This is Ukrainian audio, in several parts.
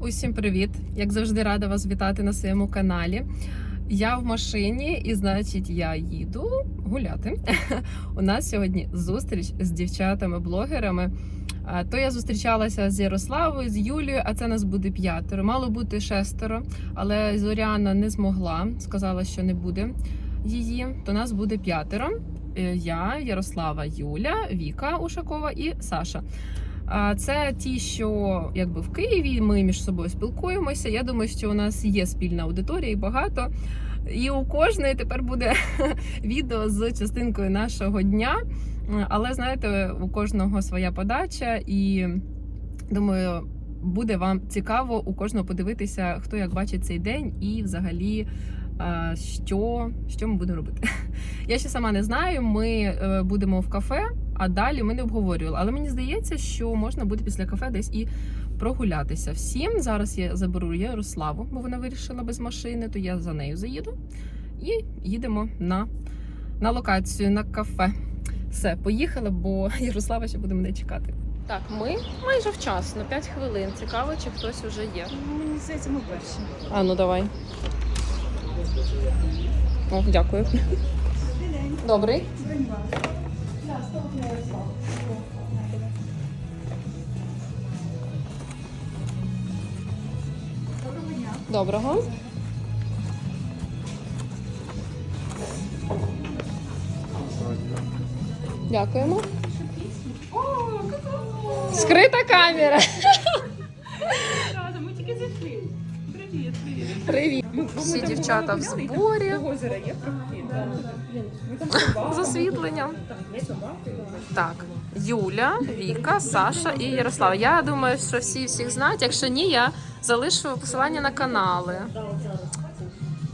Усім привіт! Як завжди, рада вас вітати на своєму каналі. Я в машині, і значить, я їду гуляти. У нас сьогодні зустріч з дівчатами-блогерами. То я зустрічалася з Ярославою, з Юлією, а це нас буде п'ятеро. Мало бути шестеро, але Зоряна не змогла, сказала, що не буде її. То нас буде п'ятеро. Е, Я, Ярослава, Юля, Віка Ушакова і Саша. Це ті, що якби в Києві ми між собою спілкуємося. Я думаю, що у нас є спільна аудиторія і багато. І у кожної тепер буде відео з частинкою нашого дня. Але знаєте, у кожного своя подача, і думаю, буде вам цікаво у кожного подивитися, хто як бачить цей день, і взагалі. Що, що ми будемо робити? Я ще сама не знаю. Ми е, будемо в кафе, а далі ми не обговорювали. Але мені здається, що можна буде після кафе десь і прогулятися. Всім зараз я заберу Ярославу, бо вона вирішила без машини, то я за нею заїду і їдемо на, на локацію на кафе. Все, поїхали, бо Ярослава ще буде мене чекати. Так, ми майже вчасно, 5 хвилин. Цікаво, чи хтось уже є. Мені здається, ми перші. А, ну давай. О, дякую. Добрий. Доброго дня. Доброго. Дякуємо. Скрита камера. Привіт, Всі дівчата в зборі. З освітленням. Так, Юля, Віка, Саша і Ярослава. Я думаю, що всі всіх знають. Якщо ні, я залишу посилання на канали.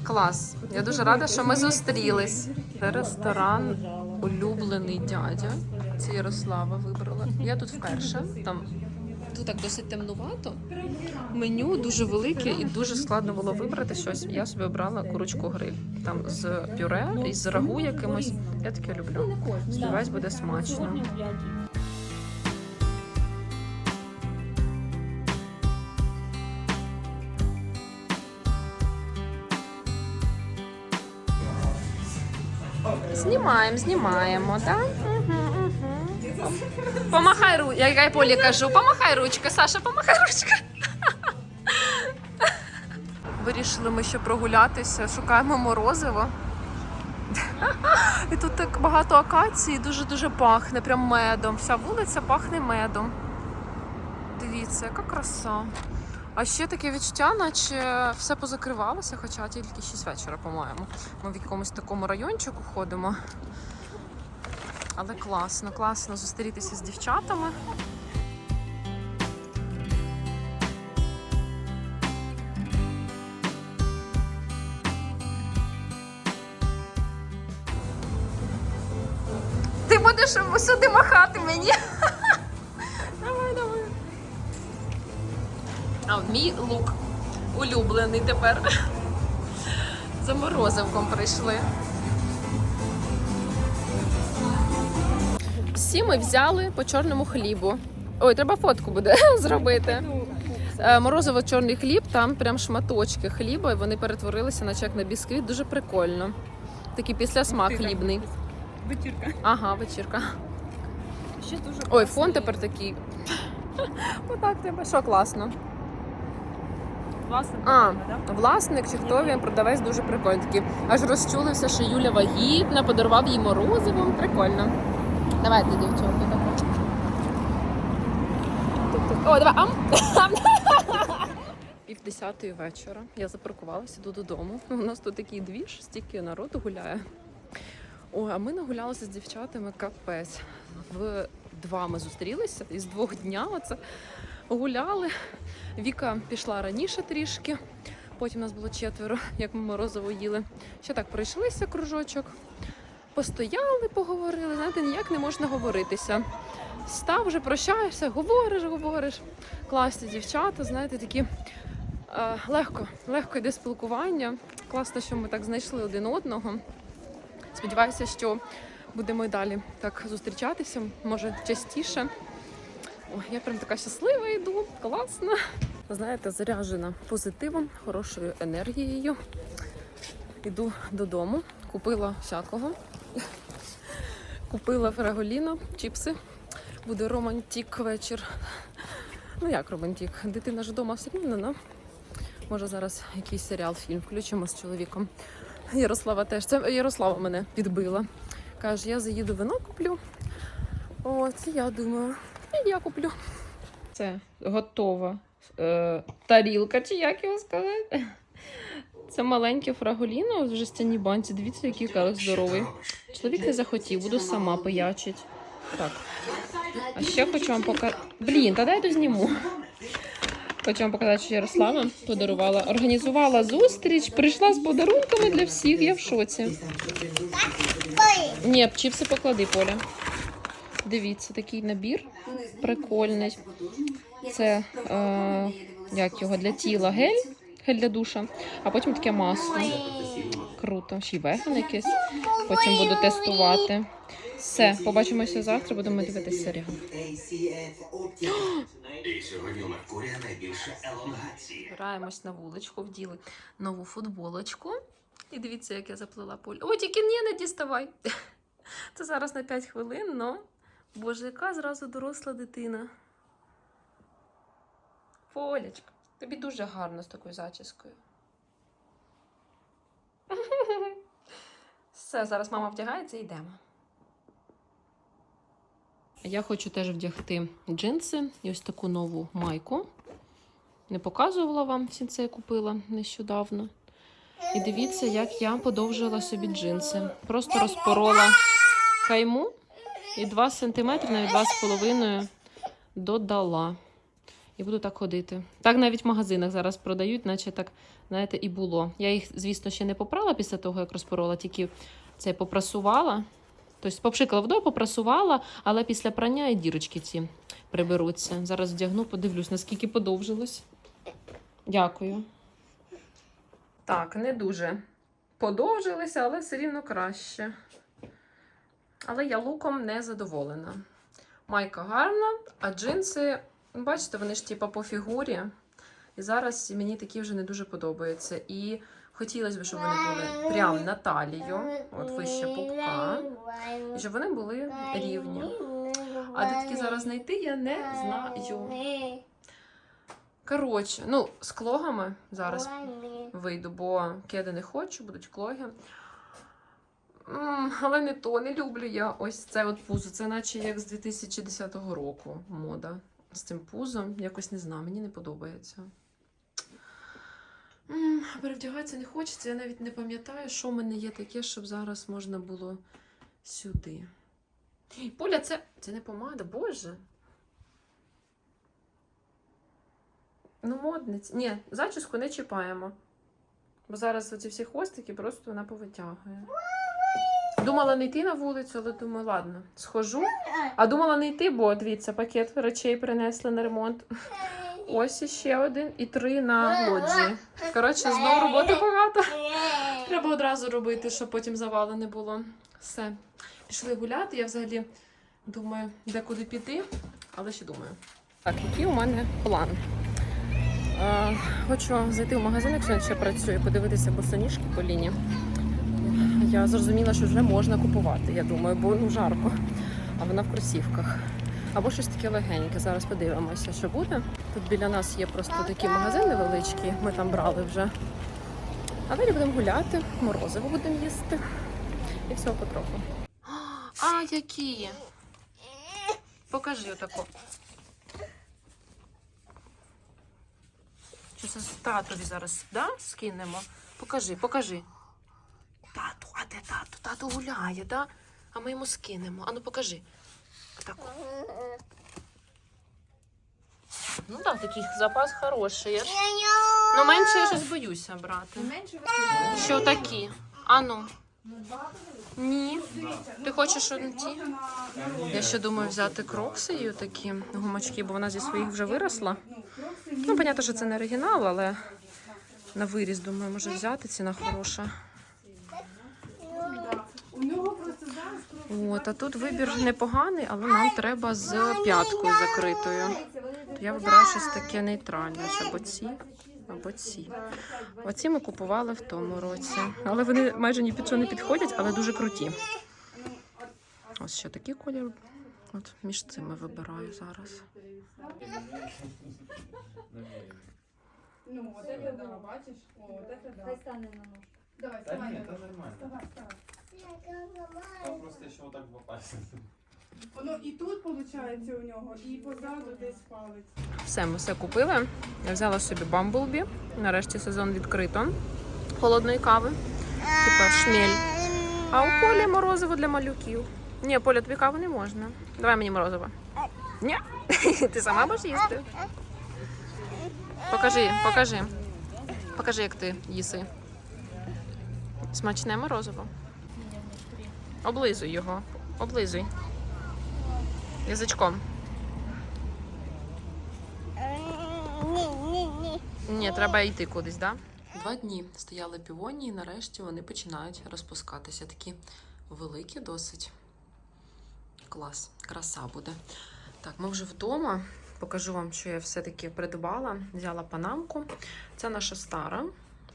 Клас. Я дуже рада, що ми зустрілись. Це ресторан улюблений дядя. Це Ярослава вибрала. Я тут вперше. Там тут так досить темнувато. Меню дуже велике і дуже складно було вибрати щось. Я собі обрала курочку гриль. Там з пюре і з рагу якимось. Я таке люблю. Сподіваюсь, буде смачно. Знімаємо, знімаємо, так? Помахай ру, я я Полі кажу, помахай ручка, Саша, помахай ручка. Вирішили ми ще прогулятися, шукаємо морозиво. І тут так багато акації, дуже-дуже пахне, прям медом. Вся вулиця пахне медом. Дивіться, яка краса. А ще таке відчуття, наче все позакривалося, хоча тільки 6 вечора, по-моєму. Ми в якомусь такому райончику ходимо. Але класно, класно зустрітися з дівчатами. Ти будеш сюди махати мені. Давай, давай. А мій лук улюблений тепер. За морозивком прийшли. Всі ми взяли по чорному хлібу. Ой, треба фотку буде зробити. Е, Морозиво чорний хліб, там прям шматочки хліба, і вони перетворилися наче як на бісквіт. Дуже прикольно. Такий післясмак хлібний. Вечірка. Ага, вечірка. Ще дуже Ой, фон тепер такий. Отак тебе. Що класно. Власне, А, власник чи хто він, продавець дуже прикольний. Такий. Аж розчулився, що Юля вагітна, подарував їй морозиво. Прикольно. Давайте, дівчонки, так. О, давай. Ам. Пів десятої вечора. Я запаркувалася, іду додому. У нас тут такий двіж, стільки народу гуляє. Ой, а ми нагулялися з дівчатами капець. В два ми зустрілися із двох дня. Оце гуляли. Віка пішла раніше трішки. Потім нас було четверо, як ми морозиво їли. Ще так пройшлися кружочок. Постояли, поговорили. Знаєте, ніяк не можна говоритися. Став вже прощаєшся, говориш, говориш. Класні дівчата, знаєте, такі е, легко, легко йде спілкування. Класно, що ми так знайшли один одного. Сподіваюся, що будемо і далі так зустрічатися, може частіше. Ой, я прям така щаслива йду, класно. знаєте, заряджена позитивом, хорошою енергією. Іду додому, купила всякого. Купила фраголіно, чіпси. Буде романтик вечір. Ну як романтик? Дитина ж вдома все рівно, ну. Може зараз якийсь серіал, фільм включимо з чоловіком. Ярослава теж. Це Ярослава мене підбила. Каже, я заїду вино куплю. От, я думаю, я куплю. Це готова е, тарілка, чи як його сказати. Це маленьке фраголіно в жестяній банці. Дивіться, який келих здоровий. Чоловік не захотів, буду сама пиячить. Так. А ще хочу вам показати. Блін, та дай я зніму. Хочу вам показати, що Ярослава подарувала, організувала зустріч, прийшла з подарунками для всіх. Я в шоці. Ні, чіпси поклади, Поля. Дивіться, такий набір прикольний. Це е, як його для тіла гель, гель для душа, а потім таке масло. Круто. Ще й веган якийсь. Потім буду тестувати. Все, побачимося завтра, будемо дивитися серіал. Збираємось на вуличку, вділи нову футболочку. І дивіться, як я заплила поле. О, тільки ні, не діставай. Це зараз на 5 хвилин, но боже, яка зразу доросла дитина. Полячка, тобі дуже гарно з такою зачіскою. Все, зараз мама вдягається і йдемо. Я хочу теж вдягти джинси і ось таку нову майку. Не показувала вам всі це я купила нещодавно. І дивіться, як я подовжила собі джинси. Просто розпорола кайму і 2 см, навіть 2,5 додала. І буду так ходити. Так навіть в магазинах зараз продають, наче так, знаєте, і було. Я їх, звісно, ще не попрала після того, як розпорола, тільки це попрасувала. Тобто попшикала водою, попрасувала, але після прання і дірочки ці приберуться. Зараз вдягну, подивлюсь, наскільки подовжилось. Дякую. Так, не дуже подовжилися, але все рівно краще. Але я луком не задоволена. Майка гарна, а джинси, бачите, вони ж типа по фігурі. І зараз мені такі вже не дуже подобаються. І хотілося б, щоб вони були прям на талію, от вище пупка, і щоб вони були рівні. А де такі зараз знайти, я не знаю. Коротше, ну, з клогами зараз вийду, бо кеди не хочу, будуть клоги. Але не то, не люблю я ось це от пузо. Це наче як з 2010 року мода. З цим пузом. Якось не знаю, мені не подобається. Перевдягатися не хочеться, я навіть не пам'ятаю, що в мене є таке, щоб зараз можна було сюди. Поля, це, це не помада, боже. Ну, модниць. Ні, зачіску не чіпаємо. Бо зараз оці всі хвостики просто вона повитягує. Думала не йти на вулицю, але думаю, ладно, схожу. А думала не йти, бо дивіться, пакет речей принесли на ремонт. Ось іще один і три на лоджії. Коротше, знову роботи багато. Треба одразу робити, щоб потім завалу не було. Все. Пішли гуляти. Я взагалі думаю, де куди піти, але ще думаю. Так, який у мене план? Е, хочу зайти в магазин, якщо він ще працює, подивитися босоніжки по лінії. Я зрозуміла, що вже можна купувати, я думаю, бо ну жарко. А вона в кросівках. Або щось таке легеньке. Зараз подивимося, що буде. Тут біля нас є просто такі магазини невеличкі, ми там брали вже. А далі будемо гуляти, морозиво будемо їсти. І всього потроху. А, які? Покажи отако. Що це татові зараз да? скинемо? Покажи, покажи. Тату, а де тато? Тато гуляє, да? А ми йому скинемо. Ану покажи. Так. Ну так, такий запас хороший. Ну менше я щось боюся брати. Що такі? Ану. Ні. Ти хочеш ті? Я ще думаю взяти крокси і такі гумачки, бо вона зі своїх вже виросла. Ну, понятно, що це не оригінал, але на виріс, думаю, може взяти ціна хороша. От, а тут вибір непоганий, але нам треба з п'яткою закритою. То я вибираю щось таке нейтральне, ось або ці, або ці. Оці ми купували в тому році. Але вони майже ні під що не підходять, але дуже круті. Ось ще такий колір. От між цими вибираю зараз. Ну, вот это да, бачиш? О, вот это да. Хай стане на ножку. Давай, Да вставай. нет, это нормально. Вставай, вставай. Там просто еще вот так в пальцы. Воно і тут виходить у нього, і позаду десь палець. Все, ми все купили. Я взяла собі бамблбі. Нарешті сезон відкрито. Холодної кави. Типа шмель. А у Полі морозиво для малюків. Ні, Поля, тобі каву не можна. Давай мені морозиво. Ні. Ти сама будеш їсти? Покажи, покажи. Покажи, як ти їси. Смачне морозиво. Облизуй його. Облизуй. Язичком. Ні, треба йти кудись, так? Да? Два дні стояли півоні, і нарешті вони починають розпускатися. Такі великі досить. Клас, краса буде. Так, ми вже вдома. Покажу вам, що я все-таки придбала. Взяла панамку. Це наша стара.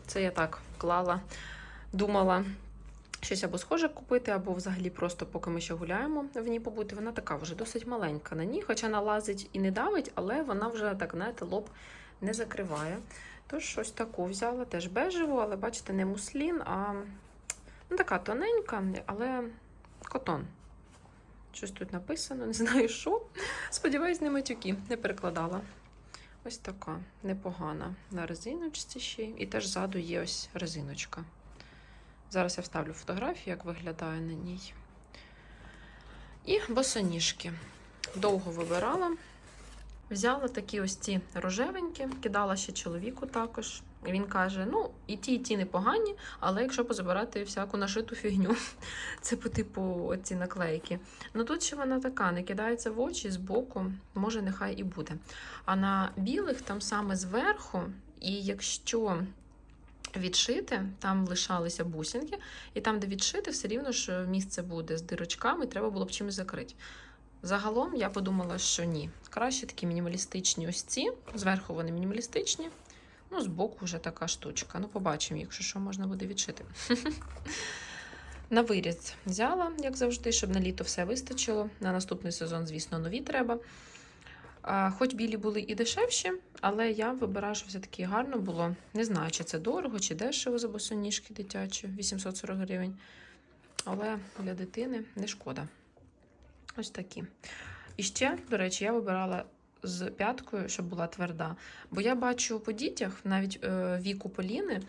Це я так клала, думала. Щось або схоже купити, або взагалі просто поки ми ще гуляємо в ній побути. Вона така вже досить маленька на ній, хоча налазить і не давить, але вона вже так, знаєте, лоб не закриває. Тож щось таку взяла, теж бежеву, але бачите, не муслін, а ну, така тоненька, але котон. Щось тут написано, не знаю що. Сподіваюсь, не матюки, не перекладала. Ось така непогана на резиночці ще. І теж ззаду є ось резиночка. Зараз я вставлю фотографію, як виглядає на ній. І босоніжки. Довго вибирала. Взяла такі ось ці рожевенькі, кидала ще чоловіку також. Він каже: ну, і ті, і ті непогані, але якщо позабирати всяку нашиту фігню, це по типу ці наклейки. Ну тут ще вона така, не кидається в очі збоку, може, нехай і буде. А на білих там саме зверху, і якщо відшити, там лишалися бусинки, і там, де відшити, все рівно ж місце буде з дирочками, треба було б чимось закрити. Загалом я подумала, що ні. Краще такі мінімалістичні ось ці. Зверху вони мінімалістичні. Ну, збоку вже така штучка. Ну, побачимо, якщо що можна буде відшити. На виріз взяла, як завжди, щоб на літо все вистачило. На наступний сезон, звісно, нові треба. Хоч білі були і дешевші, але я вибираю, що все-таки гарно було. Не знаю, чи це дорого, чи дешево за босоніжки дитячі, 840 гривень. Але для дитини не шкода. Ось такі. І ще, до речі, я вибирала з п'яткою, щоб була тверда. Бо я бачу по дітях, навіть е, віку Поліни,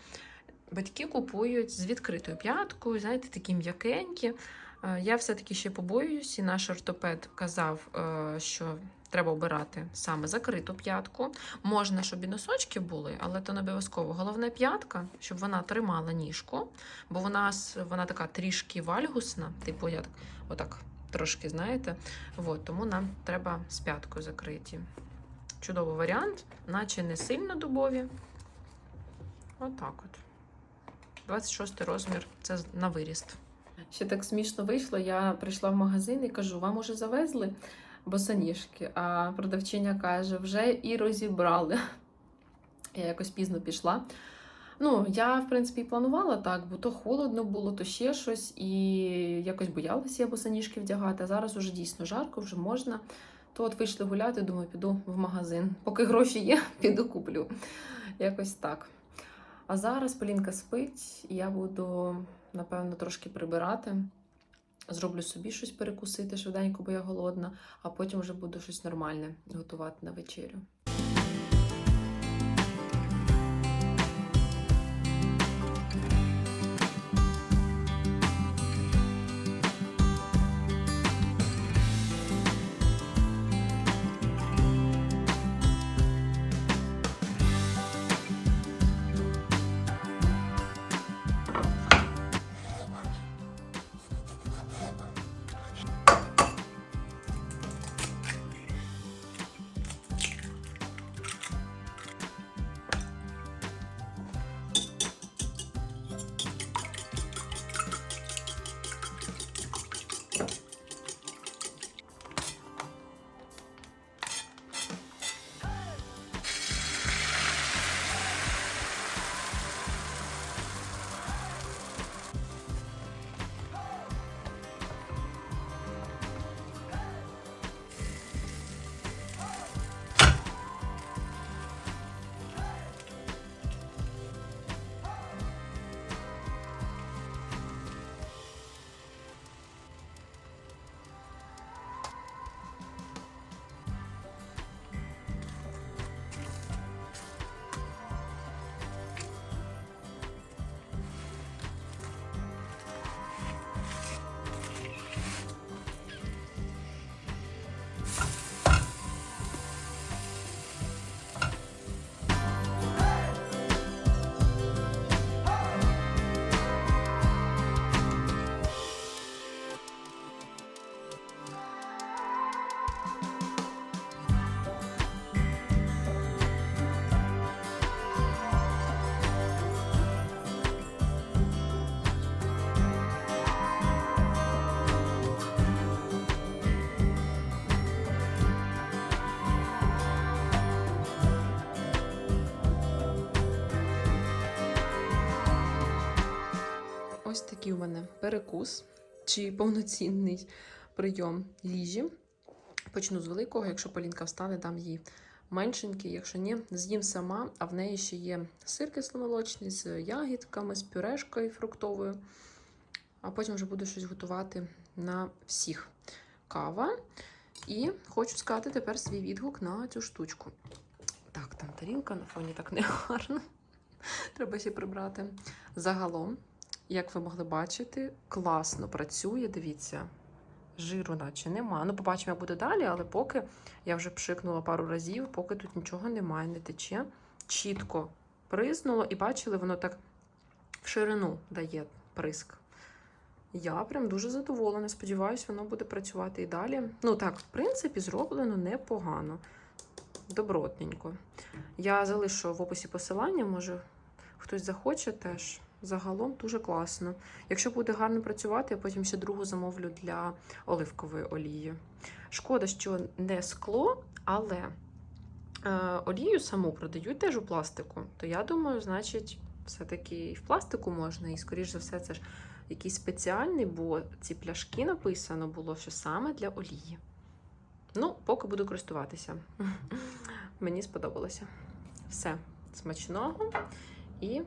батьки купують з відкритою п'яткою, знаєте, такі м'якенькі. Е, я все-таки ще побоююсь, і наш ортопед казав, е, що треба обирати саме закриту п'ятку. Можна, щоб і носочки були, але то не обов'язково. Головне п'ятка, щоб вона тримала ніжку, бо вона, с- вона така трішки вальгусна, типу, я так, отак трошки, знаєте. От, тому нам треба з п'яткою закриті. Чудовий варіант, наче не сильно дубові. Отак от. 26 розмір це на виріст. Ще так смішно вийшло. Я прийшла в магазин і кажу: вам уже завезли босоніжки? А продавчиня каже, вже і розібрали. Я якось пізно пішла. Ну, я, в принципі, і планувала так, бо то холодно було, то ще щось, і якось боялася я босоніжки вдягати. А зараз уже дійсно жарко, вже можна. То от вийшли гуляти, думаю, піду в магазин. Поки гроші є, піду куплю. Якось так. А зараз Полінка спить, і я буду, напевно, трошки прибирати. Зроблю собі щось перекусити швиденько, бо я голодна, а потім вже буду щось нормальне готувати на вечерю. Такий у мене перекус чи повноцінний прийом їжі. Почну з великого, якщо Полінка встане, дам їй меншенький, якщо ні, з'їм сама, а в неї ще є сир кисломолочний з ягідками, з пюрешкою фруктовою. А потім вже буду щось готувати на всіх. Кава. І хочу сказати тепер свій відгук на цю штучку. Так, там тарілка на фоні так не гарно. Треба ще прибрати. Загалом, як ви могли бачити, класно працює. Дивіться, жиру наче нема. Ну, побачимо, як буде далі, але поки я вже пшикнула пару разів, поки тут нічого немає, не тече. Чітко признуло, і бачили, воно так в ширину дає приск. Я прям дуже задоволена. Сподіваюсь, воно буде працювати і далі. Ну так, в принципі, зроблено непогано. Добротненько. Я залишу в описі посилання, може хтось захоче теж. Загалом дуже класно. Якщо буде гарно працювати, я потім ще другу замовлю для оливкової олії. Шкода, що не скло, але е, олію саму продають теж у пластику. То я думаю, значить, все-таки і в пластику можна, і, скоріш за все, це ж якийсь спеціальний, бо ці пляшки написано було, що саме для олії. Ну, поки буду користуватися. Мені сподобалося. Все, смачного. І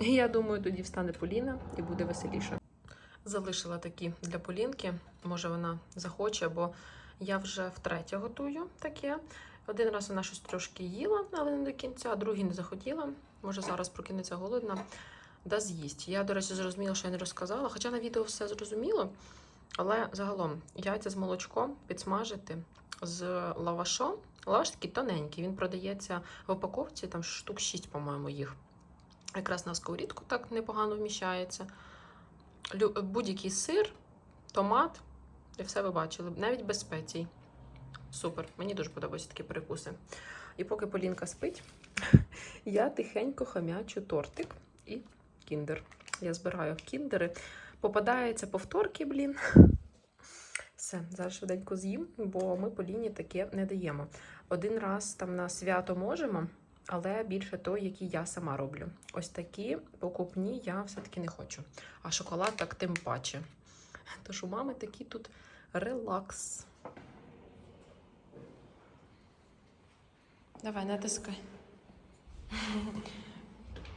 я думаю, тоді встане Поліна і буде веселіше. Залишила такі для Полінки. Може, вона захоче, бо я вже втретє готую таке. Один раз вона щось трошки їла, але не до кінця, а другий не захотіла. Може, зараз прокинеться голодна, да з'їсть. Я, до речі, зрозуміла, що я не розказала, хоча на відео все зрозуміло. Але загалом яйця з молочком підсмажити з лавашом. Лаваш такий тоненький, він продається в упаковці, там штук 6, по-моєму, їх. Якраз на сковорідку так непогано вміщається. Будь-який сир, томат, і все ви бачили, навіть без спецій. Супер, мені дуже подобаються такі перекуси. І поки Полінка спить, я тихенько хам'ячу тортик і кіндер. Я збираю кіндери. Попадаються повторки, блін. Все, зараз швиденько з'їм, бо ми Поліні таке не даємо. Один раз там на свято можемо, але більше той, який я сама роблю. Ось такі покупні я все-таки не хочу. А шоколад так тим паче. Тож у мами такий тут релакс. Давай, натискай.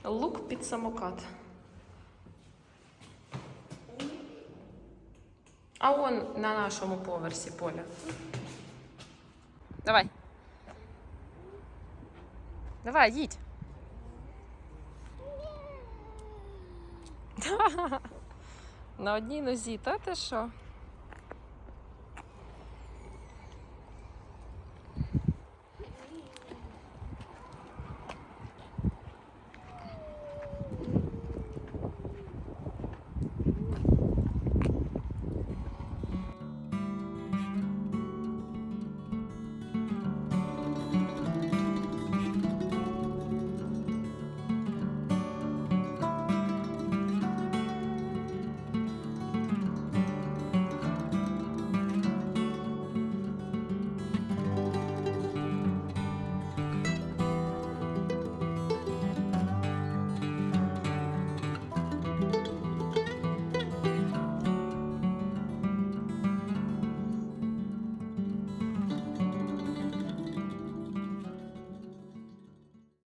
Лук під самокат. А он на нашому поверсі поля. Давай. Давай, їдь. На одній нозі, та ти що?